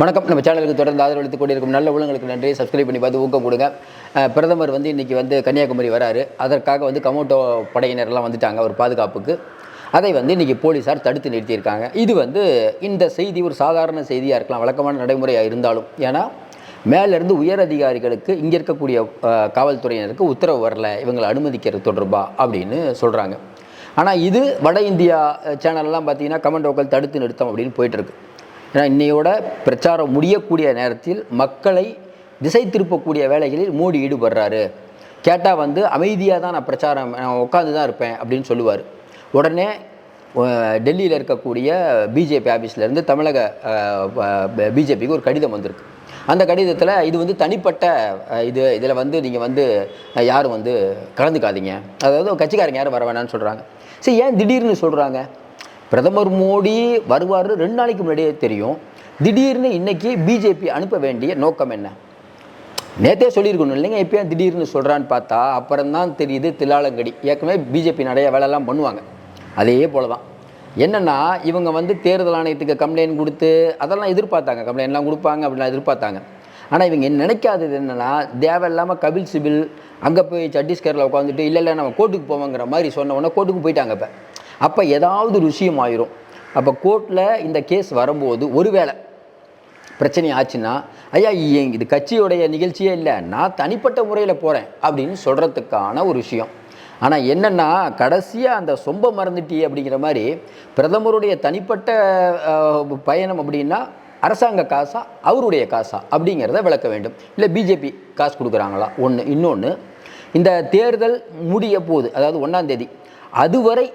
வணக்கம். நம்ம சேனலுக்கு தொடர்ந்து ஆதரவளித்து கொண்டிருக்கும் நல்ல உள்ளங்களுக்கு நன்றி. சப்ஸ்கிரைப் பண்ணி பார்த்து ஊக்கம் கொடுங்க. பிரதமர் வந்து இன்றைக்கி வந்து கன்னியாகுமரி வராரு. அதற்காக வந்து கமோட்டோ படையினர்லாம் வந்துட்டாங்க ஒரு பாதுகாப்புக்கு. அதை வந்து இன்றைக்கி போலீஸார் தடுத்து நிறுத்தியிருக்காங்க. இது வந்து இந்த செய்தி ஒரு சாதாரண செய்தியாக இருக்கலாம் வழக்கமான நடைமுறையாக இருந்தாலும். ஏன்னா மேலேருந்து உயர் அதிகாரிகளுக்கு இங்கே இருக்கக்கூடிய காவல்துறையினருக்கு உத்தரவு வரல. இவங்களை அனுமதிக்கிறது தொடர்பா அப்படின்னு சொல்கிறாங்க ஆனால் இது வட இந்தியா சேனல்லாம் பார்த்தீங்கன்னா கமெண்டோக்கள் தடுத்து நிறுத்தம் அப்படின்னு போயிட்டுருக்கு ஏன்னா இன்னையோட பிரச்சாரம் முடியக்கூடிய நேரத்தில் மக்களை திசை திருப்பக்கூடிய வேலைகளில் மோடி ஈடுபடுறாரு. கேட்டால் வந்து அமைதியாக தான் நான் பிரச்சாரம் நான் உட்காந்து தான் இருப்பேன் அப்படின்னு சொல்லுவார். உடனே டெல்லியில் இருக்கக்கூடிய பிஜேபி ஆஃபீஸ்லேருந்து தமிழக பிஜேபிக்கு ஒரு கடிதம் வந்திருக்கு. அந்த கடிதத்தில் இது வந்து தனிப்பட்ட இது இதில் வந்து நீங்கள் வந்து யாரும் வந்து கலந்துக்காதீங்க. அதாவது கட்சிக்காரங்க யாரும் வர வேணாம்னு சொல்கிறாங்க சரி ஏன் திடீர்னு சொல்கிறாங்க பிரதமர் மோடி வருவார் ரெண்டு நாளைக்கு முன்னாடியே தெரியும். திடீர்னு இன்னைக்கு பிஜேபி அனுப்ப வேண்டிய நோக்கம் என்ன? நேத்தே சொல்லியிருக்கணும் இல்லைங்க? இப்போ திடீர்னு சொல்கிறான்னு பார்த்தா அப்புறம் தான் தெரியுது தில்லாலங்கடி. ஏற்கனவே பிஜேபி நிறைய வேலைலாம் பண்ணுவாங்க. அதே போல தான் என்னென்னா இவங்க வந்து தேர்தல் ஆணையத்துக்கு கம்ப்ளைண்ட் கொடுத்து அதெல்லாம் எதிர்பார்த்தாங்க. கம்ப்ளைண்ட்லாம் கொடுப்பாங்க அப்படிலாம் எதிர்பார்த்தாங்க. ஆனால் இவங்க நினைக்காதது என்னென்னா தேவையில்லாமல் கபில் சிபில் அங்கே போய் சட்டீஸ்கரில் உட்காந்துட்டு இல்லை இல்லை நம்ம கோர்ட்டுக்கு போவோங்கிற மாதிரி சொன்ன உடனே கோர்ட்டுக்கு போயிட்டாங்க இப்போ. அப்போ ஏதாவது ஒரு விஷயம் ஆயிரும். அப்போ கோர்ட்டில் இந்த கேஸ் வரும்போது ஒருவேளை பிரச்சனை ஆச்சுன்னா ஐயா இது கட்சியுடைய நிகழ்ச்சியே இல்லை நான் தனிப்பட்ட முறையில் போகிறேன் அப்படின்னு சொல்கிறதுக்கான ஒரு விஷயம். ஆனால் என்னென்னா கடைசியாக அந்த சொம்ப மறந்துட்டி அப்படிங்கிற மாதிரி பிரதமருடைய தனிப்பட்ட பயணம் அப்படின்னா அரசாங்க காசா அவருடைய காசா அப்படிங்கிறத விளக்க வேண்டும். இல்லை பிஜேபி காசு கொடுக்குறாங்களா? ஒன்று இன்னொன்று இந்த தேர்தல் முடிய போகுது. அதாவது ஒன்றாந்தேதி அதுவரை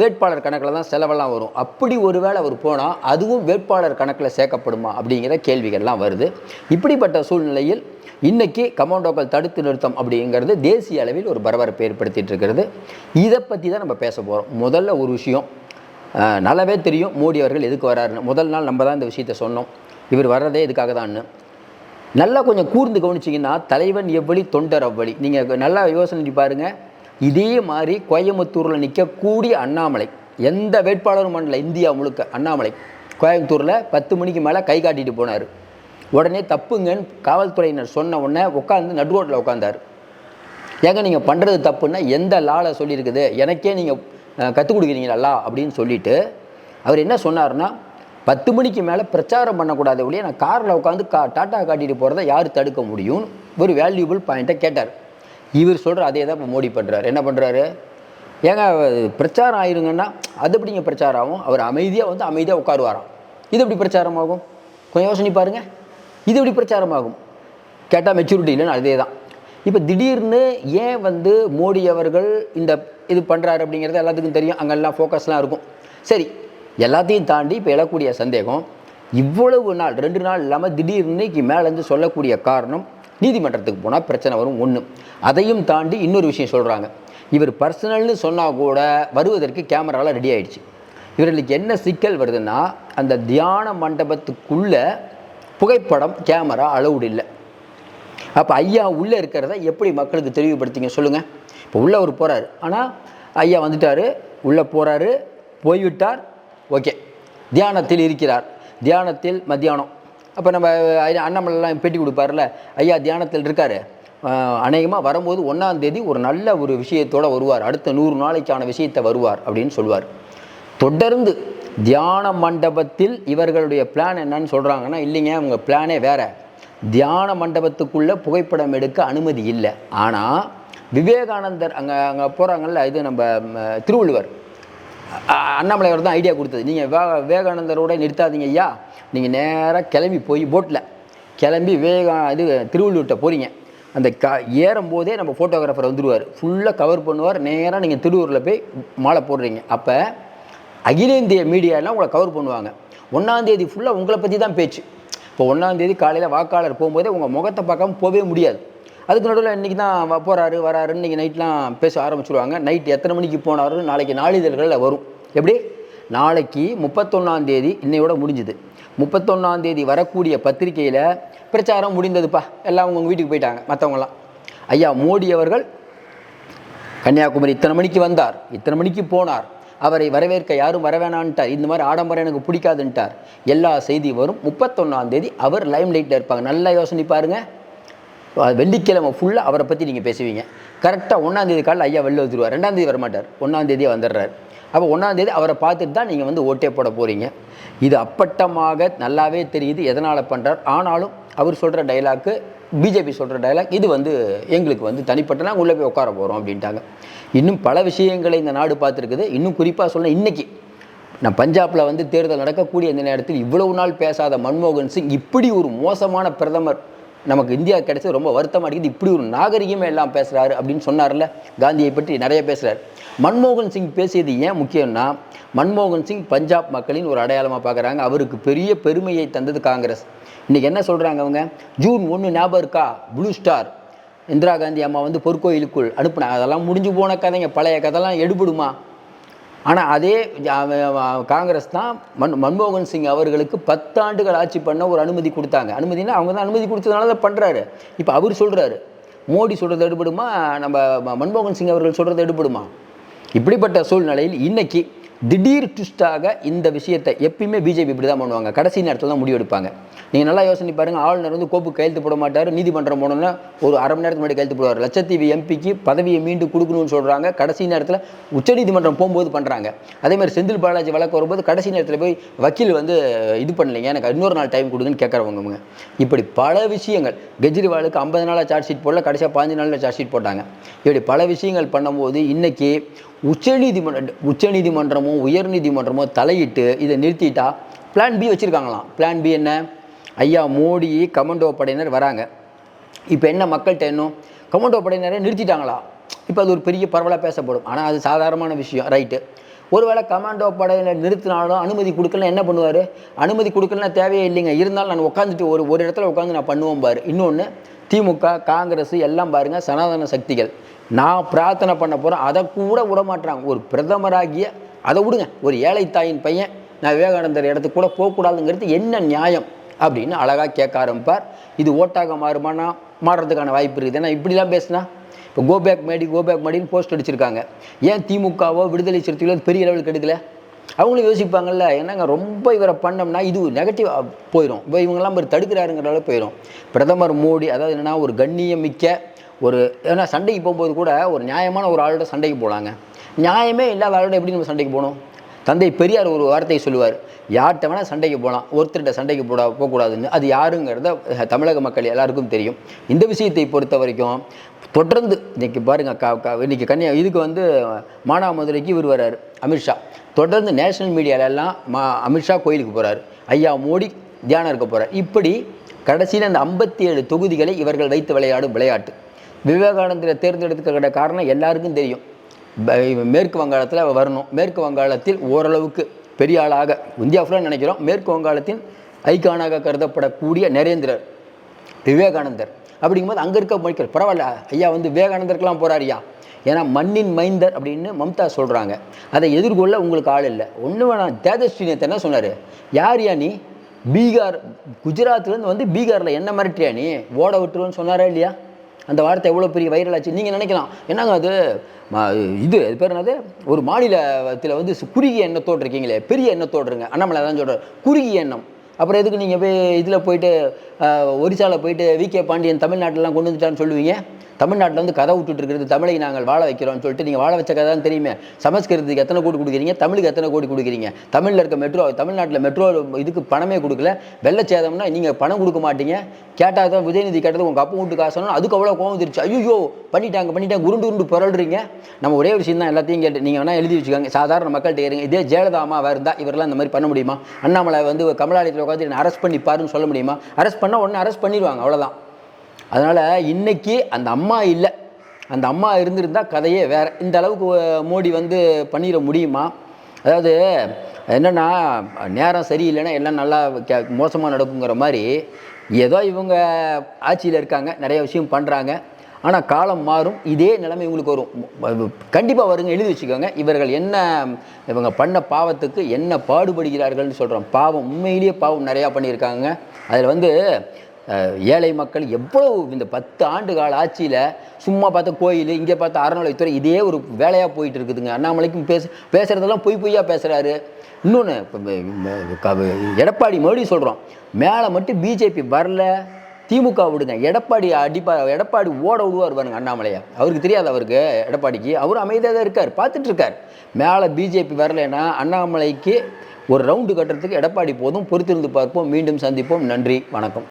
வேட்பாளர் கணக்கில் தான் செலவெல்லாம் வரும். அப்படி ஒருவேளை அவர் போனால் அதுவும் வேட்பாளர் கணக்கில் சேர்க்கப்படுமா அப்படிங்கிற கேள்விகள்லாம் வருது. இப்படிப்பட்ட சூழ்நிலையில் இன்றைக்கி கமாண்டோக்கள் தடுத்து நிறுத்தம் அப்படிங்கிறது தேசிய அளவில் ஒரு பரபரப்பை ஏற்படுத்திகிட்டு இருக்கிறது. இதை பற்றி தான் நம்ம பேச போகிறோம் முதல்ல ஒரு விஷயம் நல்லாவே தெரியும் மோடி அவர்கள் எதுக்கு வராருன்னு. முதல் நாள் நம்ம தான் இந்த விஷயத்தை சொன்னோம். இவர் வர்றதே இதுக்காக தான்னு நல்லா கொஞ்சம் கூர்ந்து கவனிச்சிங்கன்னா தலைவன் எவ்வளி தொண்டர் அவ்வளி. நீங்கள் நல்லா யோசனை பாருங்கள் இதே மாதிரி கோயம்புத்தூரில் நிற்கக்கூடிய அண்ணாமலை எந்த வேட்பாளரும் பண்ணல இந்தியா முழுக்க. அண்ணாமலை கோயம்புத்தூரில் பத்து மணிக்கு மேலே கை காட்டிட்டு போனார். உடனே தப்புங்கன்னு காவல்துறையினர் சொன்ன உடனே உட்காந்து நடுரோட்டில் உட்காந்தார் ஏங்க நீங்கள் பண்ணுறது தப்புன்னா எந்த லால சொல்லியிருக்குது? எனக்கே நீங்கள் கற்றுக் கொடுக்குறீங்களா அப்படின்னு சொல்லிட்டு அவர் என்ன சொன்னார்னா பத்து மணிக்கு மேலே பிரச்சாரம் பண்ணக்கூடாது ஒழிய நான் காரில் உட்காந்து கா டாட்டா காட்டிட்டு போகிறத யார் தடுக்க முடியும் ஒரு வேல்யூபிள் பாயிண்ட்டை கேட்டார். இவர் சொல்கிற அதே தான் இப்போ மோடி பண்ணுறாரு என்ன பண்ணுறாரு ஏங்க பிரச்சாரம் ஆயிருங்கன்னா அது எப்படிங்க பிரச்சாரம் ஆகும்? அவர் அமைதியாக வந்து அமைதியாக உட்காருவாராம். இது எப்படி பிரச்சாரம் ஆகும்? கொஞ்சம் யோசனை பாருங்க. இது எப்படி பிரச்சாரம் ஆகும்? கேட்டால் மெச்சூரிட்டி இல்லைன்னு அதே தான். இப்போ திடீர்னு ஏன் வந்து மோடி அவர்கள் இந்த இது பண்ணுறாரு அப்படிங்கிறது எல்லாத்துக்கும் தெரியும். அங்கெல்லாம் ஃபோக்கஸ்லாம் இருக்கும். சரி எல்லாத்தையும் தாண்டி இப்போ எழக்கூடிய சந்தேகம் இவ்வளவு நாள் ரெண்டு நாள் இல்லாமல் திடீர்னு இன்னைக்கு மேலேருந்து சொல்லக்கூடிய காரணம் நீதிமன்றத்துக்கு போனால் பிரச்சனை வரும் ஒன்று அதையும் தாண்டி இன்னொரு விஷயம் சொல்கிறாங்க இவர் பர்சனல்னு சொன்னால் கூட வருவதற்கு கேமராலாம் ரெடி ஆயிடுச்சு. இவர்களுக்கு என்ன சிக்கல் வருதுன்னா அந்த தியான மண்டபத்துக்குள்ளே புகைப்படம் கேமரா அலௌடு இல்லை. அப்போ ஐயா உள்ளே இருக்கிறத எப்படி மக்களுக்கு தெளிவுபடுத்திங்க சொல்லுங்கள் இப்போ உள்ளே அவர் போகிறாரு ஆனால் ஐயா வந்துட்டார் உள்ளே போகிறாரு போய்விட்டார் ஓகே தியானத்தில் இருக்கிறார். தியானத்தில் மத்தியானம். அப்போ நம்ம அண்ணாமலைலாம் பேட்டி கொடுப்பார்ல? ஐயா தியானத்தில் இருக்கார். அநேகமாக வரும்போது ஒன்றாம் தேதி ஒரு நல்ல ஒரு விஷயத்தோட வருவார். அடுத்த நூறு நாளைக்கான விஷயத்தை வருவார் அப்படின்னு சொல்லுவார் தொடர்ந்து தியான மண்டபத்தில் இவர்களுடைய பிளான் என்னன்னு சொல்கிறாங்கன்னா இல்லைங்க அவங்க பிளானே வேற. தியான மண்டபத்துக்குள்ளே புகைப்படம் எடுக்க அனுமதி இல்லை. ஆனால் விவேகானந்தர் அங்கே அங்கே போகிறாங்கல்ல இது நம்ம திருவள்ளுவர். அண்ணாமலை அவர் தான் ஐடியா கொடுத்தது. நீங்கள் வே விவேகானந்தரோட நிறுத்தாதீங்க ஐயா. நீங்கள் நேராக கிளம்பி போய் போட்டில் கிளம்பி விவேகா இது திருவள்ளூர்கிட்ட போகிறீங்க அந்த க ஏறும்போதே நம்ம ஃபோட்டோகிராஃபர் வந்துடுவார் ஃபுல்லாக கவர் பண்ணுவார். நேராக நீங்கள் திருவூரில் போய் மாலை போடுறீங்க. அப்போ அகில இந்திய மீடியாலாம் உங்களை கவர் பண்ணுவாங்க. ஒன்றாந்தேதி ஃபுல்லாக உங்களை பற்றி தான் பேச்சு. இப்போ ஒன்றாந்தேதி காலையில் வாக்காளர் போகும்போதே உங்கள் முகத்தை பார்க்காம போகவே முடியாது. அதுக்கு நடுவில் இன்றைக்கி தான் போகிறாரு வராருன்னு இன்றைக்கி நைட்லாம் பேச ஆரம்பிச்சிருவாங்க. நைட் எத்தனை மணிக்கு போனாரு? நாளைக்கு நாளிதழ்களில் வரும். எப்படி? நாளைக்கு முப்பத்தொன்னாம் தேதி இன்னையோட முடிஞ்சுது. முப்பத்தொன்னாம் தேதி வரக்கூடிய பத்திரிக்கையில் பிரச்சாரம் முடிந்ததுப்பா. எல்லாம் உங்கள் வீட்டுக்கு போயிட்டாங்க மற்றவங்களாம் ஐயா மோடி அவர்கள் கன்னியாகுமரி இத்தனை மணிக்கு வந்தார் இத்தனை மணிக்கு போனார். அவரை வரவேற்க யாரும் வரவேணான்ட்டார் இந்த மாதிரி ஆடம்பரம் எனக்கு பிடிக்காதுன்ட்டார். எல்லா செய்தி வரும். முப்பத்தொன்னாம் தேதி அவர் லைம் லைட்டில் இருப்பாங்க. நல்லா யோசனை பாருங்கள் வெள்ளிக்கிழமை ஃபுல்லாக அவரை பற்றி நீங்கள் பேசுவீங்க. கரெக்டாக ஒன்றாந்தேதி காலையில் ஐயா வெளில வந்துருவார். ரெண்டாந்தேதி வரமாட்டார். ஒன்றாந்தேதியே வந்துடுறார். அப்போ ஒன்றாந்தேதி அவரை பார்த்துட்டு தான் நீங்கள் வந்து ஓட்டே போட போகிறீங்க இது அப்பட்டமாக நல்லாவே தெரியுது எதனால் பண்ணுறார் ஆனாலும் அவர் சொல்கிற டைலாக்கு பிஜேபி சொல்கிற டைலாக் இது வந்து எங்களுக்கு வந்து தனிப்பட்ட நாங்கள் உள்ளே போய் உட்கார போகிறோம் அப்படின்ட்டாங்க. இன்னும் பல விஷயங்களை இந்த நாடு பார்த்துருக்குது. இன்னும் குறிப்பாக சொல்ல இன்றைக்கி நான் பஞ்சாபில் வந்து தேர்தல் நடக்கக்கூடிய இந்த நேரத்தில் இவ்வளவு நாள் பேசாத மன்மோகன் சிங் இப்படி ஒரு மோசமான பிரதமர் நமக்கு இந்தியா கிடைச்சது ரொம்ப வருத்தமாக அடிக்குது இப்படி ஒரு நாகரிகமே எல்லாம் பேசுகிறாரு அப்படின்னு சொன்னார்ல காந்தியை பற்றி நிறைய பேசுகிறார் மன்மோகன் சிங் பேசியது ஏன் முக்கியம்னா மன்மோகன் சிங் பஞ்சாப் மக்களின் ஒரு அடையாளமாக பார்க்குறாங்க அவருக்கு பெரிய பெருமையை தந்தது காங்கிரஸ். இன்றைக்கி என்ன சொல்கிறாங்க அவங்க? ஜூன் ஒன்று ஞாபகம் இருக்கா? ப்ளூ ஸ்டார் இந்திரா காந்தி அம்மா வந்து பொற்கோயிலுக்குள் அனுப்புனாங்க அதெல்லாம் முடிஞ்சு போன கதைங்க பழைய கதைலாம் எடுபடுமா? ஆனால் அதே காங்கிரஸ் தான் மன் மன்மோகன் சிங் அவர்களுக்கு பத்தாண்டுகள் ஆட்சி பண்ண ஒரு அனுமதி கொடுத்தாங்க. அனுமதினா அவங்க தான் அனுமதி கொடுத்ததுனால தான் பண்ணுறாரு இப்போ அவர் சொல்கிறாரு மோடி சொல்கிறது எடுபடுமா? நம்ம மன்மோகன் சிங் அவர்கள் சொல்கிறது எடுபடுமா? இப்படிப்பட்ட சூழ்நிலையில் இன்றைக்கி திடீர் ட்விஸ்ட்டாக இந்த விஷயத்தை எப்பயுமே பிஜேபி இப்படி தான் பண்ணுவாங்க. கடைசி நேரத்தில் தான் முடிவெடுப்பாங்க நீங்கள் நல்லா யோசனை பாருங்க. ஆளுநர் வந்து கோப்பு கையெழுத்து போட மாட்டார். நீதிமன்றம் போனோன்னா ஒரு அரை மணி நேரத்துக்கு முன்னாடி கையெழுத்து போடுவார். லட்சத்தீவு எம்பிக்கு பதவியை மீண்டும் கொடுக்கணும்னு சொல்கிறாங்க கடைசி நேரத்தில் உச்சநீதிமன்றம் போகும்போது பண்ணுறாங்க அதே மாதிரி செந்தில் பாலாஜி வழக்கு வரும்போது கடைசி நேரத்தில் போய் வக்கீல் வந்து இது பண்ணலைங்க. எனக்கு இன்னொரு நாள் டைம் கொடுங்கன்னு கேட்குறவங்க இப்படி பல விஷயங்கள். கெஜ்ரிவாலுக்கு ஐம்பது நாளாக சார்ஜ் ஷீட் போடல. கடைசியாக பாஞ்சு நாளில் சார்ஜ் ஷீட் போட்டாங்க. இப்படி பல விஷயங்கள் பண்ணும்போது இன்றைக்கி உச்சநீதிமன்ற உச்சநீதிமன்றமோ உயர்நீதிமன்றமோ தலையிட்டு இதை நிறுத்திட்டா பிளான் பி வச்சுருக்காங்களாம். பிளான் பி என்ன? ஐயா மோடி கமாண்டோ படையினர் வராங்க. இப்போ என்ன மக்கள்கிட்ட இன்னும் கமாண்டோ படையினரை நிறுத்திட்டாங்களா? இப்போ அது ஒரு பெரிய பரவலாக பேசப்படும். ஆனால் அது சாதாரணமான விஷயம். ரைட்டு ஒருவேளை கமாண்டோ படையினர் நிறுத்தினாலும் அனுமதி கொடுக்கலன்னா என்ன பண்ணுவார்? அனுமதி கொடுக்கலன்னா தேவையே இல்லைங்க. இருந்தாலும் நான் உட்காந்துட்டு ஒரு ஒரு இடத்துல உட்காந்து நான் பண்ணுவோம் பாரு. இன்னொன்று திமுக காங்கிரஸ் எல்லாம் பாருங்கள் சனாதன சக்திகள். நான் பிரார்த்தனை பண்ண போகிறேன் அதை கூட விடமாட்டுறாங்க ஒரு பிரதமராகிய அதை விடுங்க. ஒரு ஏழை தாயின் பையன் நான் விவேகானந்தர் இடத்துக்கு கூட போகக்கூடாதுங்கிறது என்ன நியாயம் அப்படின்னு அழகாக கேட்க ஆரம்பிப்பார். இது ஓட்டாக மாறுமானா மாறுறதுக்கான வாய்ப்பு இருக்குது. ஏன்னா இப்படிலாம் பேசுனா இப்போ go back Modi go back மேடின்னு post அடிச்சிருக்காங்க. ஏன் திமுகவோ விடுதலை சிறுத்தைகளோ பெரிய லெவலுக்கு கெடுக்கலை அவங்களும் யோசிப்பாங்கல்ல என்னங்க ரொம்ப இவரை பண்ணோம்னா இது நெகட்டிவ் போயிடும் இப்போ இவங்கெல்லாம் ஒரு தடுக்கிறாருங்கிற அளவுக்கு போயிடும் பிரதமர் மோடி அதாவது என்னென்னா ஒரு கண்ணியம் மிக்க ஒரு ஏன்னா சண்டைக்கு போகும்போது கூட ஒரு நியாயமான ஒரு ஆளோட சண்டைக்கு போகலாங்க நியாயமே இல்லாத ஆளோட எப்படி நம்ம சண்டைக்கு போகணும்? தந்தை பெரியார் ஒரு வார்த்தையை சொல்லுவார் யார்கிட்ட வேணால் சண்டைக்கு போகலாம் ஒருத்தர்கிட்ட சண்டைக்கு போட போகக்கூடாதுன்னு. அது யாருங்கிறத தமிழக மக்கள் எல்லாருக்கும் தெரியும். இந்த விஷயத்தை பொறுத்த வரைக்கும் தொடர்ந்து இன்றைக்கி பாருங்க கா க- இன்றைக்கி கன்னியா இதுக்கு வந்து மானாமதுரைக்கு இவர் வர்றார் அமித்ஷா தொடர்ந்து நேஷனல் மீடியாலெல்லாம் மா அமித்ஷா கோயிலுக்கு போகிறார் ஐயா மோடி தியானம் இருக்க போகிறார் இப்படி கடைசியில் அந்த ஐம்பத்தி ஏழு தொகுதிகளை இவர்கள் வைத்து விளையாடும் விளையாட்டு. விவேகானந்தரை தேர்ந்தெடுத்துக்கிற காரணம் எல்லாருக்கும் தெரியும். மேற்கு வங்காளத்தில் வரணும். மேற்கு வங்காளத்தில் ஓரளவுக்கு பெரிய ஆளாக இந்தியா ஃபுல்லாக நினைக்கிறோம். மேற்கு வங்காளத்தின் ஐக்கானாக கருதப்படக்கூடிய நரேந்திரர் விவேகானந்தர் அப்படிங்கும்போது அங்கே இருக்க மொழிகள். பரவாயில்ல ஐயா வந்து விவேகானந்தருக்கெல்லாம் ஐயா ஏன்னா மண்ணின் மைந்தர் அப்படின்னு மம்தா சொல்கிறாங்க அதை எதிர்கொள்ள உங்களுக்கு ஆள் இல்லை. ஒன்று வேணாம். தேஜஸ்வி என்ன சொன்னார்? யார் யா நீ? பீகார் குஜராத்லேருந்து வந்து பீகாரில் என்ன மிரட்டியா நீ? ஓட விட்டுருன்னு சொன்னாரா இல்லையா? அந்த வார்த்தை எவ்வளோ பெரிய வைரல் ஆச்சு நீங்கள் நினைக்கலாம். என்னங்க அது? இது அது பேர் என்னது? ஒரு மாநிலத்தில் வந்து குறுகிய எண்ணத்தோடு இருக்கீங்களே பெரிய எண்ணத்தோடு இருங்க. அண்ணாமலை தான் சொல்கிறார் குறுகிய எண்ணம். அப்புறம் எதுக்கு நீங்கள் போய் இதில் போயிட்டு ஒரிசாவில் போயிட்டு வி கே பாண்டியன் தமிழ்நாட்டிலலாம் கொண்டு வந்துட்டான்னு சொல்லுவீங்க? தமிழ்நாட்டில் வந்து கதை விட்டுட்டு இருக்கிறது தமிழை நாங்கள் வாழ வைக்கிறோம்னு சொல்லிட்டு நீங்கள் வாழ வச்ச கதை தான் தெரியுமே. சமஸ்கிருதத்துக்கு எத்தனை கோடி கொடுக்குறீங்க? தமிழுக்கு எத்தனை கோடி கொடுக்குறீங்க? தமிழில் இருக்க மெட்ரோ தமிழ்நாட்டில் மெட்ரோ இதுக்கு பணமே கொடுக்கல. வெள்ளச்சேதம்னா நீங்கள் பணம் கொடுக்க மாட்டீங்க. கேட்டால் தான் உதயநிதி கேட்டது உங்கள் அப்பா வீட்டு காசு அதுக்கு அவ்வளோ கோவம் வந்துருச்சு. ஐயோ பண்ணிட்டாங்க பண்ணிட்டாங்க உருண்டு உருண்டு புரள்றீங்க. நம்ம ஒரே விஷயம் தான் எல்லாத்தையும் கேட்டு நீங்கள் வேணால் எழுதி வச்சுக்கோங்க. சாதாரண மக்கள்கிட்ட இருங்க இதே ஜெயலலிதா இருந்தால் இவரெல்லாம் இந்த மாதிரி பண்ண முடியுமா? அண்ணாமலை வந்து கமலாலயத்தில் உட்காந்து என்னை அரெஸ்ட் பண்ணி பாருன்னு சொல்ல முடியுமா? அரெஸ்ட் பண்ணால் உடனே அரெஸ்ட் பண்ணிடுவாங்க. அவ்வளோதான் அதனால் இன்றைக்கி அந்த அம்மா இல்லை. அந்த அம்மா இருந்திருந்தால் கதையே வேறு. இந்த அளவுக்கு மோடி வந்து பண்ணிட முடியுமா? அதாவது என்னென்னா நேரம் சரியில்லைன்னா எல்லாம் நல்லா மோசமாக நடக்குங்கிற மாதிரி ஏதோ இவங்க ஆட்சியில் இருக்காங்க நிறைய விஷயம் பண்ணுறாங்க ஆனால் காலம் மாறும் இதே நிலைமை இவங்களுக்கு வரும். கண்டிப்பாக வருங்க எழுதி வச்சுக்கோங்க. இவர்கள் என்ன இவங்க பண்ண பாவத்துக்கு என்ன பாடுபடுகிறார்கள்னு சொல்கிறோம் பாவம் உண்மையிலேயே பாவம் நிறையா பண்ணியிருக்காங்க. அதில் வந்து ஏழை மக்கள் எவ்வளவு இந்த பத்து ஆண்டு கால ஆட்சியில் சும்மா பார்த்த கோயில் இங்கே பார்த்த அறநிலைத்துறை இதே ஒரு வேலையாக போயிட்டு இருக்குதுங்க. அண்ணாமலைக்கும் பேச பேசுகிறதெல்லாம் பொய் பொய்யா பேசுகிறாரு இன்னொன்று எடப்பாடி மறுபடியும் சொல்கிறோம் மேலே மட்டும் பிஜேபி வரல திமுக விடுங்க. எடப்பாடி அடிப்பா எடப்பாடி ஓட விடுவார் பாருங்க அண்ணாமலையா. அவருக்கு தெரியாது அவருக்கு எடப்பாடிக்கு. அவரும் அமைதியாக தான் இருக்கார் பார்த்துட்டு இருக்கார். மேலே பிஜேபி வரலைன்னா அண்ணாமலைக்கு ஒரு ரவுண்டு கட்டுறதுக்கு எடப்பாடி போதும். பொறுத்திருந்து பார்ப்போம். மீண்டும் சந்திப்போம். நன்றி வணக்கம்.